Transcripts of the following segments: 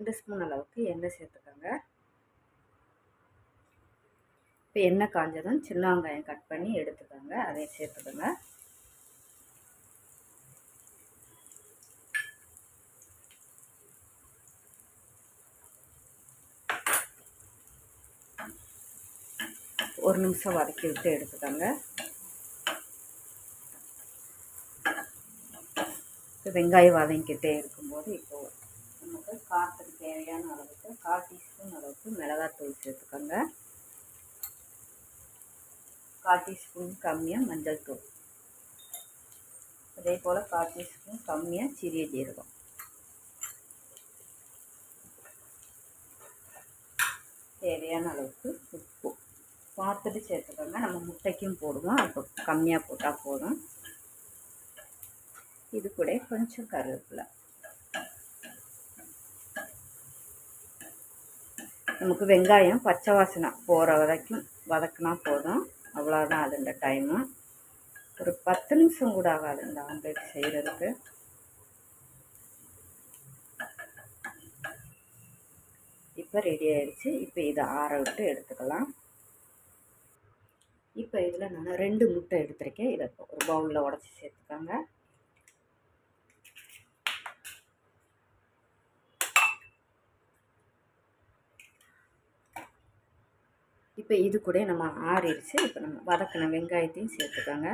ரெண்டு ஸ்பூன் அளவுக்கு எண்ணெய் சேர்த்துக்கோங்க. இப்போ எண்ணெய் காஞ்சதும் சின்ன வெங்காயம் கட் பண்ணி எடுத்துக்கோங்க. அதையும் சேர்த்துக்கோங்க. ஒரு நிமிஷம் வதக்கி விட்டு எடுத்துக்கோங்க. வெங்காயம் வதங்கிக்கிட்டே இருக்கும்போது இப்போது நமக்கு காற்றுக்கு தேவையான அளவுக்கு கால் டீஸ்பூன் அளவுக்கு மிளகாத்தூள் சேர்த்துக்கோங்க. கால் டீஸ்பூன் கம்மியாக மஞ்சள் தூள். அதே போல் கால் டீஸ்பூன் கம்மியாக சிறிய ஜீரகம். தேவையான அளவுக்கு உப்பு. பார்த்துட்டு சேர்த்துக்கோங்க. நம்ம முட்டைக்கும் போடுவோம். அப்போ கம்மியாக போட்டால் போதும். இது கூட கொஞ்சம் கருவேப்பிலை. நமக்கு வெங்காயம் பச்சை வாசனை போகிற வரைக்கும் வதக்கினா போதும். அவ்வளோதான் அது இந்த டைமு ஒரு பத்து நிமிஷம் கூட ஆகாது இந்த ஆம்லேட் செய்கிறதுக்கு இப்போ ரெடி ஆயிடுச்சு. இப்போ இதை ஆற விட்டு எடுத்துக்கலாம். இப்போ இதில் நான் ரெண்டு முட்டை எடுத்திருக்கேன். இதை ஒரு பவுலில் உடச்சி சேர்த்துக்கோங்க. இப்போ இது கூட நம்ம ஆறிடுச்சு. இப்போ நம்ம வதக்கின வெங்காயத்தையும் சேர்த்துக்கோங்க.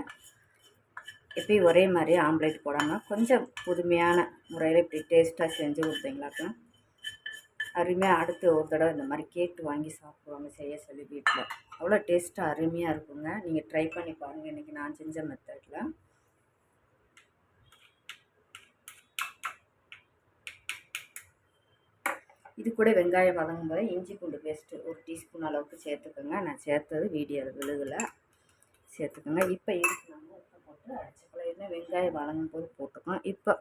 எப்பயும் ஒரே மாதிரி ஆம்லேட் போடாமல் கொஞ்சம் புதுமையான முறையில் இப்படி டேஸ்ட்டாக செஞ்சு கொடுத்தீங்களாக்கும். அருமையாக அடுத்து ஒரு தடவை இந்த மாதிரி கேட்டு வாங்கி சாப்பிடுவாங்க செய்ய சொல்லி வீட்டில். அவ்வளோ டேஸ்ட்டாக அருமையாக இருக்குங்க. நீங்கள் ட்ரை பண்ணி பாருங்கள் இன்றைக்கி நான் செஞ்ச மெத்தடில் இது கூட வெங்காயம் வதங்கும் போது இஞ்சி பூண்டு பேஸ்ட்டு ஒரு டீஸ்பூன் அளவுக்கு சேர்த்துக்கோங்க. நான் சேர்த்தது வீடியோ விழுகலை. சேர்த்துக்கோங்க. இப்போ இதுக்கு நம்ம உப்பு போட்டு அடிச்சுக்கலாம் என்ன வெங்காயம் வதங்கும் போது போட்டுக்கோம் இப்போ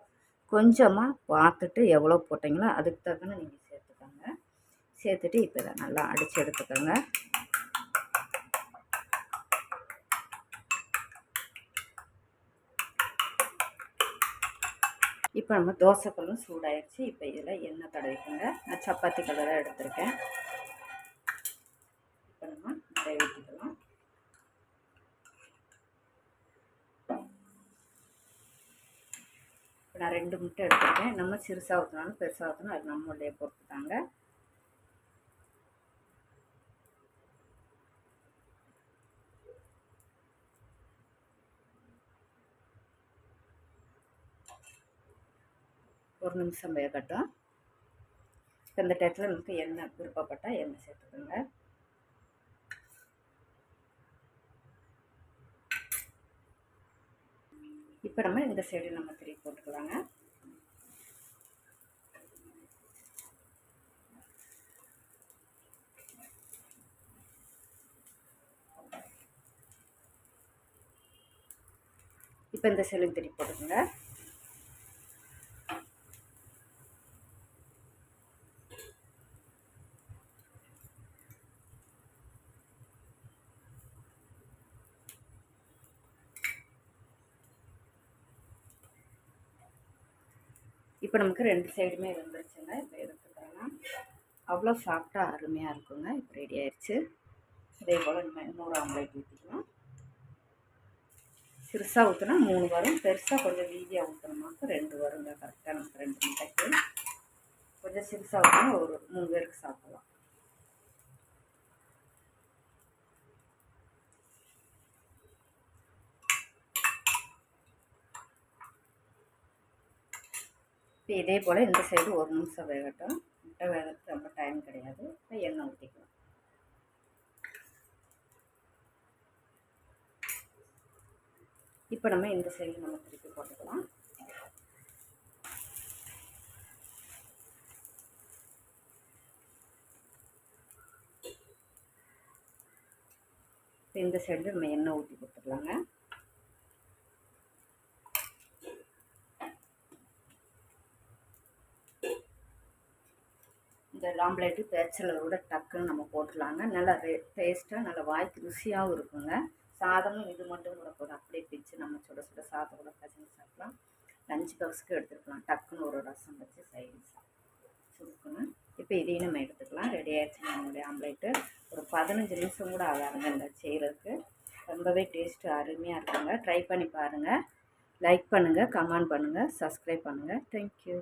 கொஞ்சமாக பார்த்துட்டு எவ்வளோ போட்டிங்களோ அதுக்கு தக்கன நீங்கள் சேர்த்துக்கோங்க. சேர்த்துட்டு இப்போ இதை நல்லா அடித்து எடுத்துக்கோங்க. இப்போ நம்ம தோசைக்கல்லும் சூடாயிடுச்சு இப்போ இதில் எண்ணெய் தடவிக்கோங்க. நான் சப்பாத்தி கலராக எடுத்திருக்கேன். இப்போ நம்ம நிறைய ஊற்றிக்கலாம். இப்போ நான் ரெண்டு முட்டை எடுத்துருக்கேன். நம்ம சிறுசாக ஊற்றினாலும் பெருசாக ஊற்றினாலும் அது நம்மளுடைய பொறுத்து தாங்க. ஒரு நிமிஷம் வேகட்டும். இப்போ இந்த டயத்தில் நமக்கு எண்ணெய் விருப்பப்பட்டால் எண்ணெய் சேர்த்துக்கோங்க. இப்போ நம்ம இந்த சைடு நம்ம திருப்பி போட்டுக்கலாங்க. இப்போ இந்த சைடு திருப்பி போட்டுக்கோங்க. இப்போ நமக்கு ரெண்டு சைடுமே வந்துருச்சுங்க இப்போ எடுத்துக்கலாம் அவ்வளோ சாஃப்டாக அருமையாக இருக்குங்க. இப்போ ரெடி ஆயிடுச்சு. இதே போல் நம்ம இன்னொரு ஆம்லேட் ஊற்றிக்கலாம் சிறுசாக ஊற்றினா மூணு வரும். பெருசாக கொஞ்சம் வீதியாக ஊற்றினோமாக்கு ரெண்டு வருங்க. கரெக்டாக நமக்கு ரெண்டு முட்டைக்கு கொஞ்சம் சிறுசாக ஊற்றினா ஒரு மூணு பேருக்கு சாப்பிடலாம். இப்போ இதே போல் இந்த சைடு ஒரு நிமிஷம் வேகட்டும். முட்டை வேகிறதுக்கு ரொம்ப டைம் கிடையாது. இப்போ எண்ணெய் ஊற்றிக்கலாம் இப்போ நம்ம இந்த சைடு நம்ம திருப்பி போட்டுக்கலாம். இந்த சைடு நம்ம எண்ணெய் ஊற்றி கொடுத்துக்கலாங்க இந்த ஆம்லேட்டு பேச்சலரோட டக்குன்னு நம்ம போட்டுடலாங்க நல்லா ரே டேஸ்ட்டாக நல்லா வாய்க்கு ருசியாகவும் இருக்குங்க. சாதமும் இது மட்டும் கூட போதும். அப்படியே பிச்சு நம்ம சுட சுட சாதம் கூட பசங்க சாப்பிடலாம். லஞ்ச் பாக்ஸுக்கு எடுத்துக்கலாம். டக்குன்னு ஒரு ரசம் வச்சு சைடு சுருக்கணும் இப்போ இதையும் நம்ம எடுத்துக்கலாம். ரெடி ஆகிடுச்சு நம்மளுடைய ஆம்லேட்டு. ஒரு பதினஞ்சு நிமிஷம் கூட ஆகாதுங்க இந்த செய்கிறதுக்கு ரொம்பவே டேஸ்ட்டு அருமையாக இருக்குங்க. ட்ரை பண்ணி பாருங்கள் லைக் பண்ணுங்கள் கமெண்ட் பண்ணுங்கள் சப்ஸ்கிரைப் பண்ணுங்கள் தேங்க்யூ